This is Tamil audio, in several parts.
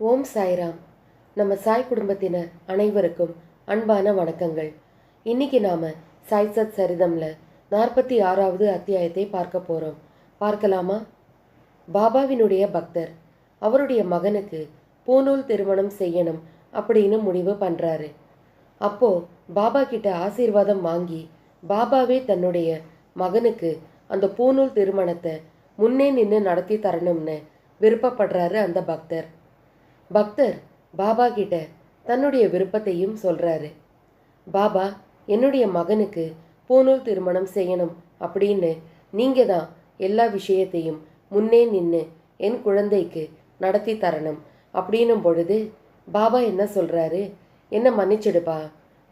ஓம் சாய்ராம். நம்ம சாய் குடும்பத்தினர் அனைவருக்கும் அன்பான வணக்கங்கள். இன்னைக்கு நாம சாய் சத் சரிதமில் நாற்பத்தி ஆறாவது அத்தியாயத்தை பார்க்க போகிறோம் பார்க்கலாமா? பாபாவினுடைய பக்தர் அவருடைய மகனுக்கு பூநூல் திருமணம் செய்யணும் அப்படின்னு முடிவு பண்ணுறாரு அப்போது பாபா கிட்ட ஆசீர்வாதம் வாங்கி பாபாவே தன்னுடைய மகனுக்கு அந்த பூநூல் திருமணத்தை முன்னே நின்று நடத்தி தரணும்னு விருப்பப்படுறாரு அந்த பக்தர். பக்தர் பாபா கிட்ட தன்னுடைய விருப்பத்தையும் சொல்றாரு. பாபா என்னுடைய மகனுக்கு பூநூல் திருமணம் செய்யணும் அப்படின்னு நீங்க தான் எல்லா விஷயத்தையும் முன்னே நின்று என் குழந்தைக்கு நடத்தி தரணும் அப்படின்னும் பொழுது பாபா என்ன சொல்றாரு? என்ன மன்னிச்சிடுப்பா.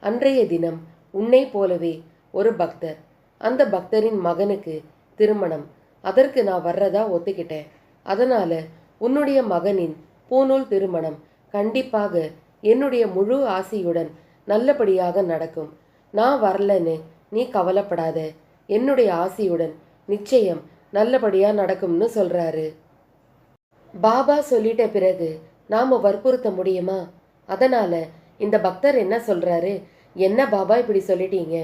அன்றைய தினம் உன்னை போலவே ஒரு பக்தர் அந்த பக்தரின் மகனுக்கு திருமணம் அதற்கு நான் வர்றதா ஒத்துக்கிட்டேன். அதனால உன்னுடைய மகனின் பூநூல் திருமணம் கண்டிப்பாக என்னுடைய முழு ஆசையுடன் நல்லபடியாக நடக்கும். நான் வரலன்னு நீ கவலைப்படாத. என்னுடைய ஆசையுடன் நிச்சயம் நல்லபடியா நடக்கும்னு சொல்றாரு. பாபா சொல்லிட்ட பிறகு நாம வற்புறுத்த முடியுமா? அதனால இந்த பக்தர் என்ன சொல்றாரு? என்ன பாபா இப்படி சொல்லிட்டீங்க?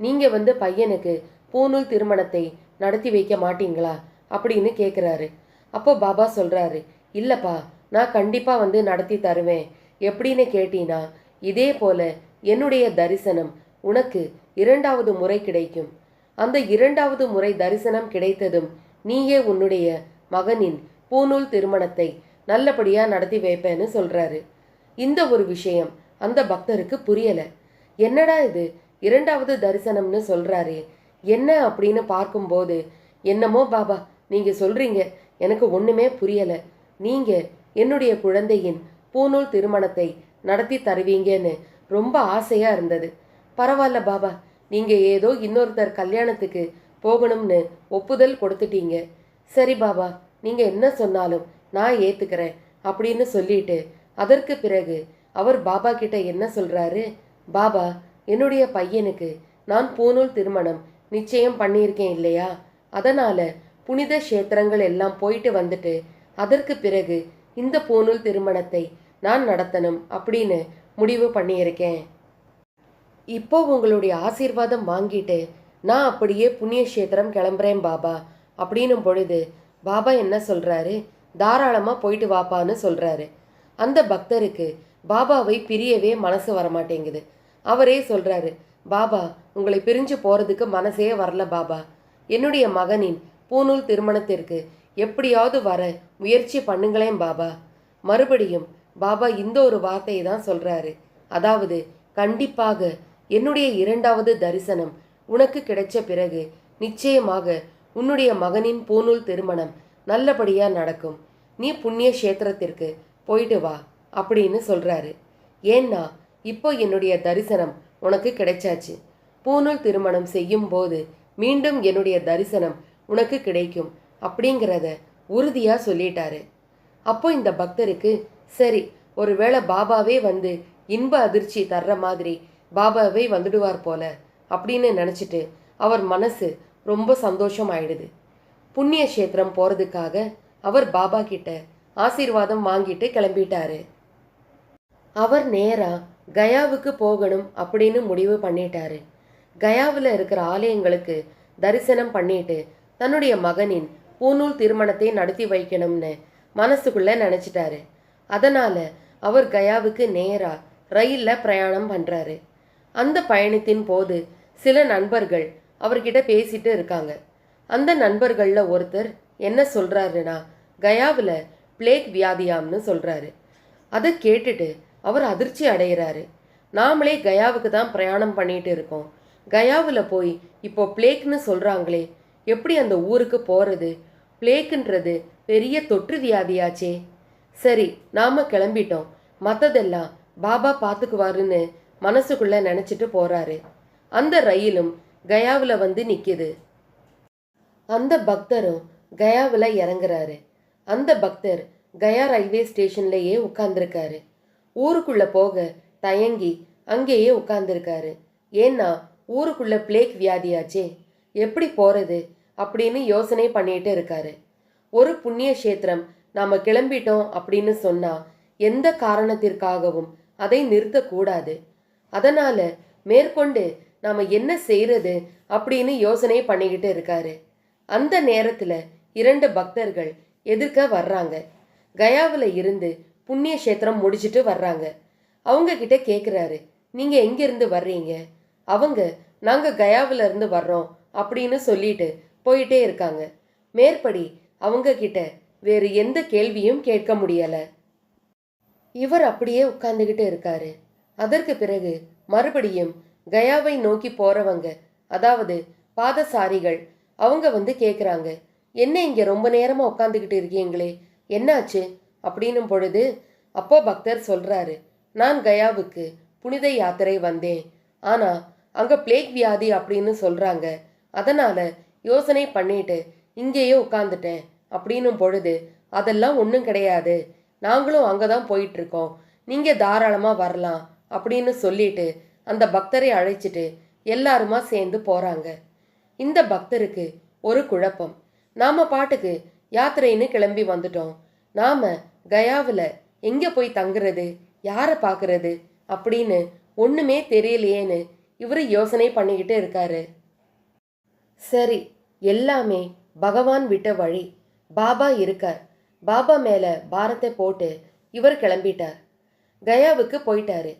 நீங்க வந்து பையனுக்கு பூநூல் திருமணத்தை நடத்தி வைக்க மாட்டீங்களா? அப்படின்னு கேட்குறாரு அப்போ பாபா சொல்றாரு இல்லப்பா நான் கண்டிப்பாக வந்து நடத்தி தருவேன். எப்படின்னு கேட்டீனா இதே போல என்னுடைய தரிசனம் உனக்கு இரண்டாவது முறை கிடைக்கும். அந்த இரண்டாவது முறை தரிசனம் கிடைத்ததும் நீயே உன்னுடைய மகனின் பூநூல் திருமணத்தை நல்லபடியாக நடத்தி வைப்பேன்னு சொல்கிறாரு இந்த ஒரு விஷயம் அந்த பக்தருக்கு புரியலை. என்னடா இது? இரண்டாவது தரிசனம்னு சொல்கிறாரு என்ன அப்படின்னு பார்க்கும்போது என்னமோ பாபா நீங்கள் சொல்கிறீங்க எனக்கு ஒன்றுமே புரியலை. நீங்கள் என்னுடைய குழந்தையின் பூநூல் திருமணத்தை நடத்தி தருவீங்கன்னு ரொம்ப ஆசையாக இருந்தது. பரவாயில்ல பாபா நீங்கள் ஏதோ இன்னொருத்தர் கல்யாணத்துக்கு போகணும்னு ஒப்புதல் கொடுத்துட்டீங்க. சரி பாபா நீங்கள் என்ன சொன்னாலும் நான் ஏற்றுக்கிறேன் அப்படின்னு சொல்லிட்டு அதற்கு பிறகு அவர் பாபா கிட்ட என்ன சொல்கிறாரு பாபா என்னுடைய பையனுக்கு நான் பூநூல் திருமணம் நிச்சயம் பண்ணியிருக்கேன் இல்லையா? அதனால் புனித கஷேத்திரங்கள் எல்லாம் போயிட்டு வந்துட்டு அதற்கு பிறகு இந்த பூநூல் திருமணத்தை நான் நடத்தணும் அப்படின்னு முடிவு பண்ணியிருக்கேன். இப்போ உங்களுடைய ஆசீர்வாதம் வாங்கிட்டு நான் அப்படியே புண்ணிய கஷேத்திரம் கிளம்புறேன் பாபா அப்படின்னும் பொழுது பாபா என்ன சொல்கிறாரு தாராளமாக போயிட்டு வாப்பான்னு சொல்கிறாரு அந்த பக்தருக்கு பாபாவை பிரியவே மனசு வரமாட்டேங்குது. அவரே சொல்கிறாரு பாபா உங்களை பிரிஞ்சு போகிறதுக்கு மனசே வரல பாபா. என்னுடைய மகனின் பூநூல் திருமணத்திற்கு எப்படியாவது வர முயற்சி பண்ணுங்களேன் பாபா. மறுபடியும் பாபா இந்த ஒரு வார்த்தையை தான் சொல்கிறாரு அதாவது கண்டிப்பாக என்னுடைய இரண்டாவது தரிசனம் உனக்கு கிடைச்ச பிறகு நிச்சயமாக உன்னுடைய மகனின் பூநூல் திருமணம் நல்லபடியாக நடக்கும். நீ புண்ணிய கஷேத்திரத்திற்கு போயிட்டு வா அப்படின்னு சொல்கிறாரு ஏன்னா இப்போ என்னுடைய தரிசனம் உனக்கு கிடைச்சாச்சு. பூநூல் திருமணம் செய்யும் போது மீண்டும் என்னுடைய தரிசனம் உனக்கு கிடைக்கும். அப்படிங்கிறத உறுதியாக சொல்லிட்டாரு. அப்போ இந்த பக்தருக்கு சரி ஒருவேளை பாபாவே வந்து இன்ப அதிர்ச்சி தர்ற மாதிரி பாபாவே வந்துடுவார் போல அப்படின்னு நினச்சிட்டு அவர் மனசு ரொம்ப சந்தோஷம் ஆயிடுது புண்ணிய கஷேத்திரம் போகிறதுக்காக அவர் பாபா கிட்ட ஆசீர்வாதம் வாங்கிட்டு கிளம்பிட்டாரு. அவர் நேராக கயாவுக்கு போகணும் அப்படின்னு முடிவு பண்ணிட்டாரு. கயாவில் இருக்கிற ஆலயங்களுக்கு தரிசனம் பண்ணிட்டு தன்னுடைய மகனின் பூநூல் திருமணத்தை நடத்தி வைக்கணும்னு மனசுக்குள்ள நினச்சிட்டாரு. அதனால அவர் கயாவுக்கு நேராக ரயிலில் பிரயாணம் பண்ணுறாரு அந்த பயணத்தின் போது சில நண்பர்கள் அவர்கிட்ட பேசிட்டு இருக்காங்க. அந்த நண்பர்களில் ஒருத்தர் என்ன சொல்கிறாருன்னா கயாவில் பிளேக் வியாதியாம்னு சொல்கிறாரு அதை கேட்டுட்டு அவர் அதிர்ச்சி அடைகிறாரு நாமளே கயாவுக்கு தான் பிரயாணம் பண்ணிட்டு இருக்கோம். கயாவில் போய் இப்போ பிளேக்னு சொல்கிறாங்களே எப்படி அந்த ஊருக்கு போகிறது பிளேக்குன்றது பெரிய தொற்று வியாதியாச்சே. சரி நாம கிளம்பிட்டோம். மற்றதெல்லாம் பாபா பார்த்துக்குவாருன்னு மனசுக்குள்ள நினைச்சிட்டு போறாரு. அந்த ரயிலும் கயாவில் வந்து நிற்கிது அந்த பக்தரும் கயாவில் இறங்குறாரு. அந்த பக்தர் கயா ரயில்வே ஸ்டேஷன்லேயே உட்கார்ந்துருக்காரு. ஊருக்குள்ளே போக தயங்கி அங்கேயே உட்கார்ந்துருக்காரு. ஏன்னா ஊருக்குள்ளே பிளேக் வியாதியாச்சே. எப்படி போகிறது அப்படின்னு யோசனை பண்ணிட்டு இருக்காரு. ஒரு புண்ணிய கஷேத்திரம் நாம கிளம்பிட்டோம் அப்படின்னு சொன்னா எந்த காரணத்திற்காகவும் அதை நிறுத்தக்கூடாது. அதனால மேற்கொண்டு நாம என்ன செய்யறது அப்படின்னு யோசனை பண்ணிக்கிட்டு இருக்காரு. அந்த நேரத்துல இரண்டு பக்தர்கள் எதிர்க்க வர்றாங்க. கயாவில் இருந்து புண்ணிய கஷேத்திரம் முடிச்சுட்டு வர்றாங்க. அவங்க கிட்ட கேட்குறாரு நீங்க எங்கிருந்து வர்றீங்க? அவங்க நாங்க கயாவுல இருந்து வர்றோம் அப்படின்னு சொல்லிட்டு போயிட்டே இருக்காங்க. மேற்படி அவங்க கிட்ட வேறு எந்த கேள்வியும் கேட்க முடியல. இவர் அப்படியே உட்கார்ந்துகிட்டு இருக்காரு. அதற்கு பிறகு மறுபடியும் கயாவை நோக்கி போறவங்க அதாவது பாதசாரிகள் அவங்க வந்து கேட்குறாங்க என்ன இங்கே ரொம்ப நேரமாக உட்காந்துக்கிட்டு இருக்கீங்களே? என்னாச்சு? அப்படின்னும் பொழுது அப்போ பக்தர் சொல்கிறாரு நான் கயாவுக்கு புனித யாத்திரை வந்தேன். ஆனால் அங்கே பிளேக் வியாதி அப்படின்னு சொல்கிறாங்க அதனால் யோசனை பண்ணிட்டு இங்கேயே உட்காந்துட்டேன் அப்படின்னும் பொழுது அதெல்லாம் ஒன்றும் கிடையாது. நாங்களும் அங்கே தான் போயிட்டுருக்கோம். நீங்கள் தாராளமாக வரலாம் அப்படின்னு சொல்லிட்டு அந்த பக்தரை அழைச்சிட்டு எல்லாருமா சேர்ந்து போகிறாங்க இந்த பக்தருக்கு ஒரு குழப்பம். நாம் பாட்டுக்கு யாத்திரைன்னு கிளம்பி வந்துட்டோம். நாம் கயாவில் எங்கே போய் தங்குறது? யாரை பார்க்குறது அப்படின்னு ஒன்றுமே தெரியலையேன்னு இவர் யோசனை பண்ணிக்கிட்டு இருக்காரு. சரி எல்லாமே பகவான் விட்ட வழி. பாபா இருக்கார். பாபா மேலே பாரத்தை போட்டு இவர் கிளம்பிட்டார். கயாவுக்கு போயிட்டாரு.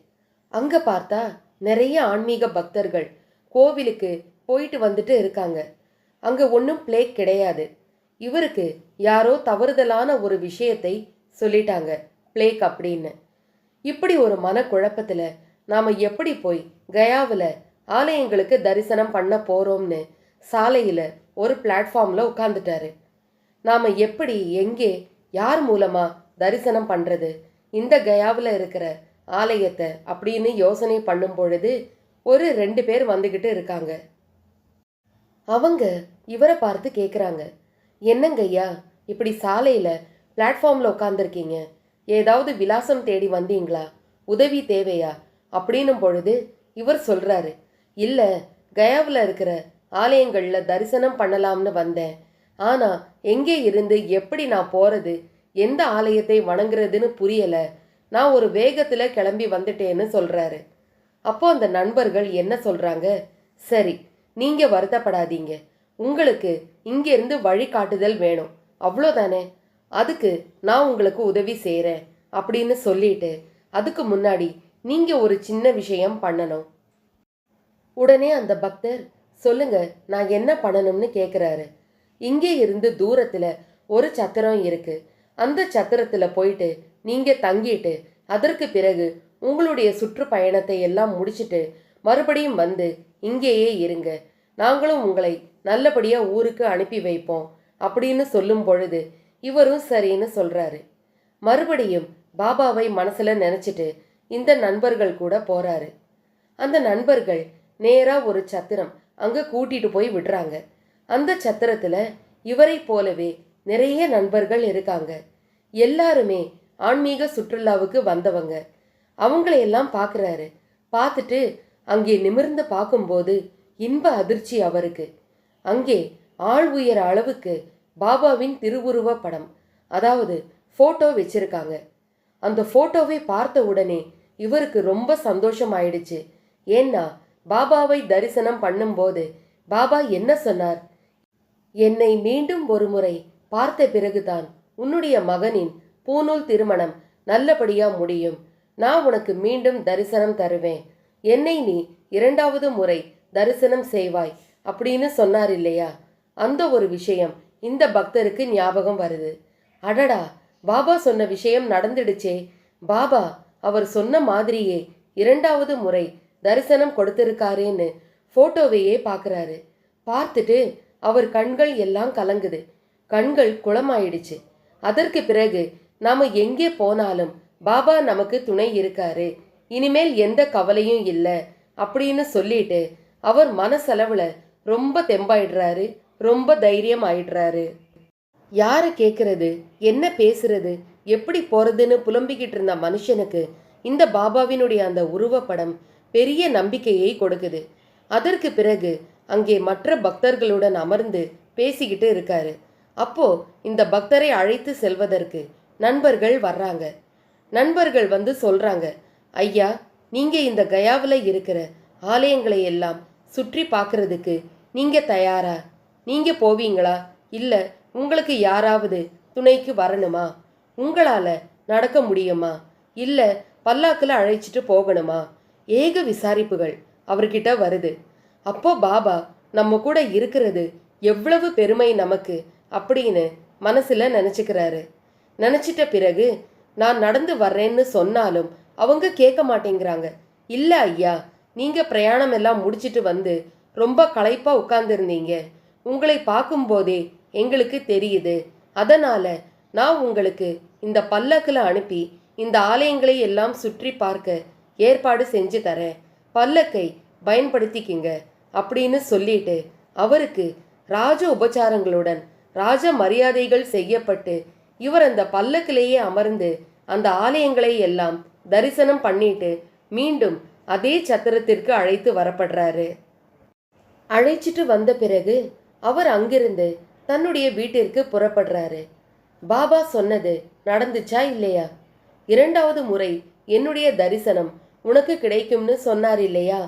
அங்கே பார்த்தா நிறைய ஆன்மீக பக்தர்கள் கோவிலுக்கு போயிட்டு வந்துட்டு இருக்காங்க. அங்கே ஒன்றும் பிளேக் கிடையாது. இவருக்கு யாரோ தவறுதலான ஒரு விஷயத்தை சொல்லிட்டாங்க பிளேக் அப்படின்னு. இப்படி ஒரு மனக்குழப்பத்தில் நாம் எப்படி போய் கயாவில் ஆலயங்களுக்கு தரிசனம் பண்ண போகிறோம்னு சாலையில் ஒரு பிளாட்ஃபார்மில் உட்காந்துட்டாரு நாம் எப்படி எங்கே யார் மூலமாக தரிசனம் பண்ணுறது இந்த கயாவில் இருக்கிற ஆலயத்தை அப்படின்னு யோசனை பண்ணும் பொழுது ஒரு ரெண்டு பேர் வந்துக்கிட்டு இருக்காங்க. அவங்க இவரை பார்த்து கேட்குறாங்க என்னங்க ஐயா இப்படி சாலையில் பிளாட்ஃபார்மில் உட்காந்துருக்கீங்க ஏதாவது விலாசம் தேடி வந்தீங்களா? உதவி தேவையா? அப்படின்னும் பொழுது இவர் சொல்கிறாரு இல்லை கயாவில் இருக்கிற ஆலயங்களில் தரிசனம் பண்ணலாம்னு வந்தேன். ஆனால் எங்கே இருந்து எப்படி நான் போகிறது எந்த ஆலயத்தை வணங்குறதுன்னு புரியலை. நான் ஒரு வேகத்தில் கிளம்பி வந்துட்டேன்னு சொல்கிறாரு அப்போ அந்த நண்பர்கள் என்ன சொல்கிறாங்க சரி நீங்கள் வருத்தப்படாதீங்க. உங்களுக்கு இங்கேருந்து வழிகாட்டுதல் வேணும். அவ்வளோதானே. அதுக்கு நான் உங்களுக்கு உதவி செய்கிறேன் அப்படின்னு சொல்லிட்டு அதுக்கு முன்னாடி நீங்கள் ஒரு சின்ன விஷயம் பண்ணணும். உடனே அந்த பக்தர் சொல்லுங்க நான் என்ன பண்ணணும்னு கேட்குறாரு இங்கே இருந்து தூரத்தில் ஒரு சத்திரம் இருக்கு. அந்த சத்திரத்தில் போயிட்டு நீங்கள் தங்கிட்டு அதற்கு பிறகு உங்களுடைய சுற்றுப்பயணத்தை எல்லாம் முடிச்சுட்டு மறுபடியும் வந்து இங்கேயே இருங்க. நாங்களும் உங்களை நல்லபடியாக ஊருக்கு அனுப்பி வைப்போம் அப்படின்னு சொல்லும் பொழுது இவரும் சரின்னு சொல்கிறாரு மறுபடியும் பாபாவை மனசில் நினச்சிட்டு இந்த நண்பர்கள் கூட போகிறாரு அந்த நண்பர்கள் நேராக ஒரு சத்திரம் அங்கே கூட்டிட்டு போய் விடுறாங்க. அந்த சத்திரத்தில் இவரை போலவே நிறைய நண்பர்கள் இருக்காங்க. எல்லாருமே ஆன்மீக சுற்றுலாவுக்கு வந்தவங்க. அவங்களையெல்லாம் பார்க்குறாரு பார்த்துட்டு அங்கே நிமிர்ந்து பார்க்கும்போது இன்ப அதிர்ச்சி அவருக்கு. அங்கே ஆள் உயர அளவுக்கு பாபாவின் திருவுருவ படம் அதாவது ஃபோட்டோ வச்சிருக்காங்க. அந்த ஃபோட்டோவை பார்த்த உடனே இவருக்கு ரொம்ப சந்தோஷம் ஆயிடுச்சு ஏன்னா பாபாவை தரிசனம் பண்ணும்போது பாபா என்ன சொன்னார்? என்னை மீண்டும் ஒருமுறை பார்த்த பிறகுதான் உன்னுடைய மகனின் பூநூல் திருமணம் நல்லபடியா முடியும். நான் உனக்கு மீண்டும் தரிசனம் தருவேன். என்னை நீ இரண்டாவது முறை தரிசனம் செய்வாய் அப்படின்னு சொன்னார் இல்லையா? அந்த ஒரு விஷயம் இந்த பக்தருக்கு ஞாபகம் வருது. அடடா பாபா சொன்ன விஷயம் நடந்துடுச்சே. பாபா அவர் சொன்ன மாதிரியே இரண்டாவது முறை தரிசனம் கொடுத்திருக்காரேன்னு ஃபோட்டோவையே பார்க்கறாரு பார்த்துட்டு அவர் கண்கள் எல்லாம் கலங்குது. கண்கள் குளமாயிடுச்சு. அதற்கு பிறகு நாம் எங்கே போனாலும் பாபா நமக்கு துணை இருக்காரு. இனிமேல் எந்த கவலையும் இல்லை அப்படின்னு சொல்லிட்டு அவர் மனசளவில் ரொம்ப தெம்பாயிடுறாரு. ரொம்ப தைரியம் ஆயிடுறாரு யாரை கேட்குறது என்ன பேசுறது? எப்படி போகிறதுன்னு புலம்பிக்கிட்டு இருந்த மனுஷனுக்கு இந்த பாபாவினுடைய அந்த உருவப்படம் பெரிய நம்பிக்கையை கொடுக்குது. அதற்கு பிறகு அங்கே மற்ற பக்தர்களுடன் அமர்ந்து பேசிக்கிட்டு இருக்காரு. அப்போ இந்த பக்தரை அழைத்து செல்வதற்கு நண்பர்கள் வர்றாங்க. நண்பர்கள் வந்து சொல்றாங்க ஐயா நீங்க இந்த கயாவில் இருக்கிற ஆலயங்களை எல்லாம் சுற்றி பார்க்கறதுக்கு நீங்க தயாரா? நீங்க போவீங்களா? இல்ல உங்களுக்கு யாராவது துணைக்கு வரணுமா? உங்களால நடக்க முடியுமா? இல்ல பல்லாக்கில் அழைச்சிட்டு போகணுமா? ஏக விசாரிப்புகள் அவர்கிட்ட வருது. அப்போ பாபா நம்ம கூட இருக்கிறது எவ்வளவு பெருமை நமக்கு அப்படின்னு மனசில் நினச்சிக்கிறாரு. நினச்சிட்ட பிறகு நான் நடந்து வர்றேன்னு சொன்னாலும் அவங்க கேட்க மாட்டேங்கிறாங்க. இல்லை ஐயா நீங்கள் பிரயாணம் எல்லாம் முடிச்சிட்டு வந்து ரொம்ப களைப்பாக உட்கார்ந்துருந்தீங்க. உங்களை பார்க்கும்போதே எங்களுக்கு தெரியுது. அதனால் நான் உங்களுக்கு இந்த பல்லக்கில் அனுப்பி இந்த ஆலயங்களை எல்லாம் சுற்றி பார்க்க ஏற்பாடு செஞ்சு தரேன். பல்லக்கை பயன்படுத்திக்கிங்க அப்படின்னு சொல்லிட்டு அவருக்கு ராஜ உபச்சாரங்களுடன் ராஜ மரியாதைகள் செய்யப்பட்டு இவர் அந்த பல்லக்கிலேயே அமர்ந்து அந்த ஆலயங்களை எல்லாம் தரிசனம் பண்ணிட்டு மீண்டும் அதே சத்திரத்திற்கு அழைத்து வரப்படுறாரு. அழைச்சிட்டு வந்த பிறகு அவர் அங்கிருந்து தன்னுடைய வீட்டிற்கு புறப்படுறாரு. பாபா சொன்னது நடந்துச்சா இல்லையா? இரண்டாவது முறை என்னுடைய தரிசனம் உனக்கு கிடைக்கும்னு சொன்னார் இல்லையா?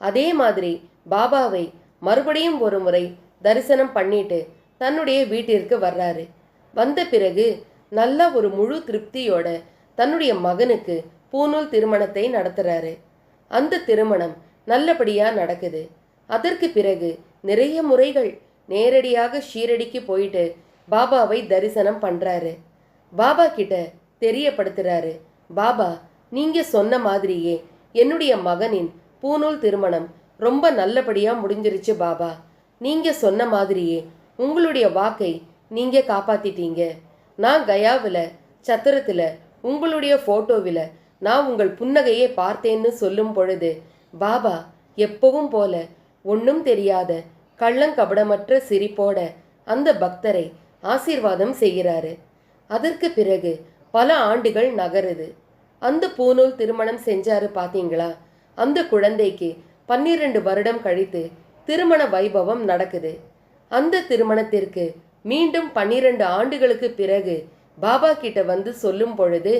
அதே மாதிரி பாபாவை மறுபடியும் ஒரு முறை தரிசனம் பண்ணிட்டு தன்னுடைய வீட்டிற்கு வர்றாரு. வந்த பிறகு நல்ல ஒரு முழு திருப்தியோட தன்னுடைய மகனுக்கு பூநூல் திருமணத்தை நடத்துறாரு. அந்த திருமணம் நல்லபடியாக நடக்குது. அதற்கு பிறகு நிறைய முறைகள் நேரடியாக ஷீரடிக்கு போயிட்டு பாபாவை தரிசனம் பண்ணுறாரு பாபா கிட்ட தெரியப்படுத்துறாரு. பாபா நீங்க சொன்ன மாதிரியே என்னுடைய மகனின் பூநூல் திருமணம் ரொம்ப நல்லபடியா முடிஞ்சிருச்சு பாபா. நீங்க சொன்ன மாதிரியே உங்களுடைய வாக்கை நீங்க காப்பாத்திட்டீங்க. நான் கயாவில் சத்திரத்தில் உங்களுடைய ஃபோட்டோவில் நான் உங்கள் புன்னகையை பார்த்தேன்னு சொல்லும் பொழுது பாபா எப்பவும் போல ஒன்றும் தெரியாத கள்ளங்கபடமற்ற சிரிப்போட அந்த பக்தரை ஆசீர்வாதம் செய்கிறாரு. அதற்கு பிறகு பல ஆண்டுகள் நகருது. அந்த பூநூல் திருமணம் செஞ்சாரு பார்த்தீங்களா அந்த குழந்தைக்கு பன்னிரண்டு வருடம் கழித்து திருமண வைபவம் நடக்குது. அந்த திருமணத்திற்கு மீண்டும் பன்னிரண்டு ஆண்டுகளுக்கு பிறகு பாபா கிட்ட வந்து சொல்லும் பொழுது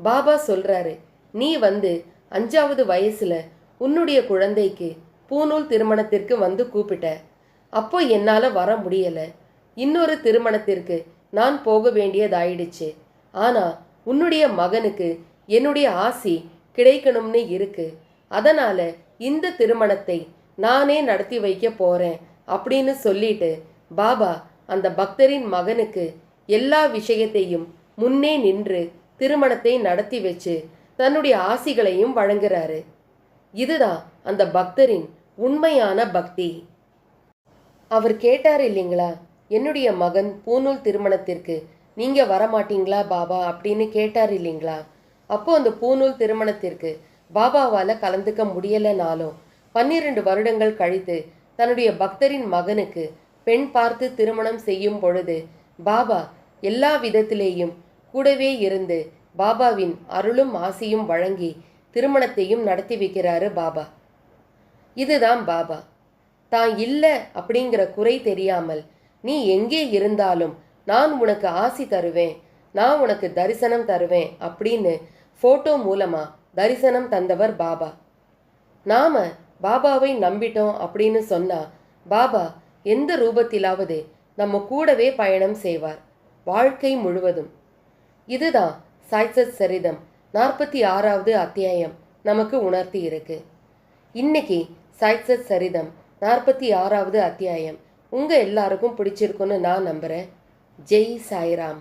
பாபா சொல்றாரு நீ வந்து அஞ்சாவது வயசுல உன்னுடைய குழந்தைக்கு பூநூல் திருமணத்திற்கு வந்து கூப்பிட்ட. அப்போ என்னால் வர முடியல. இன்னொரு திருமணத்திற்கு நான் போக வேண்டியதாயிடுச்சு. ஆனா உன்னுடைய மகனுக்கு என்னுடைய ஆசி கிடைக்கணும்னு இருக்கு. அதனால இந்த திருமணத்தை நானே நடத்தி வைக்க போறேன் அப்படின்னு சொல்லிட்டு பாபா அந்த பக்தரின் மகனுக்கு எல்லா விஷயத்தையும் முன்னே நின்று திருமணத்தை நடத்தி வச்சு தன்னுடைய ஆசிகளையும் வழங்குறாரு. இதுதான் அந்த பக்தரின் உண்மையான பக்தி. அவர் கேட்டார் இல்லைங்களா என்னுடைய மகன் பூநூல் திருமணத்திற்கு நீங்க வரமாட்டீங்களா பாபா? அப்படின்னு கேட்டார் இல்லைங்களா. அப்போ அந்த பூநூல் திருமணத்திற்கு பாபாவால் கலந்துக்க முடியலைனாலும் பன்னிரண்டு வருடங்கள் கழித்து தன்னுடைய பக்தரின் மகனுக்கு பெண் பார்த்து திருமணம் செய்யும் பொழுது பாபா எல்லா விதத்திலேயும் கூடவே இருந்து பாபாவின் அருளும் ஆசியும் வழங்கி திருமணத்தையும் நடத்தி வைக்கிறாரு பாபா. இதுதான் பாபா. தான் இல்லை அப்படிங்கிற குறை தெரியாமல் நீ எங்கே இருந்தாலும் நான் உனக்கு ஆசி தருவேன் நான் உனக்கு தரிசனம் தருவேன் அப்படின்னு ஃபோட்டோ மூலமா தரிசனம் தந்தவர் பாபா. நாம பாபாவை நம்பிட்டோம் அப்படின்னு சொன்னா பாபா எந்த ரூபத்திலாவது நம்ம கூடவே பயணம் செய்வார். வாழ்க்கை முழுவதும். இதுதான் சாய்சத் சரிதம் நாற்பத்தி ஆறாவது அத்தியாயம் நமக்கு உணர்த்தி இருக்கு. இன்னைக்கு சாய்சத் சரிதம் நாற்பத்தி ஆறாவது அத்தியாயம் உங்கள் எல்லாருக்கும் பிடிச்சிருக்குன்னு நான் நம்புகிறேன் ஜெய் சாய்ராம்.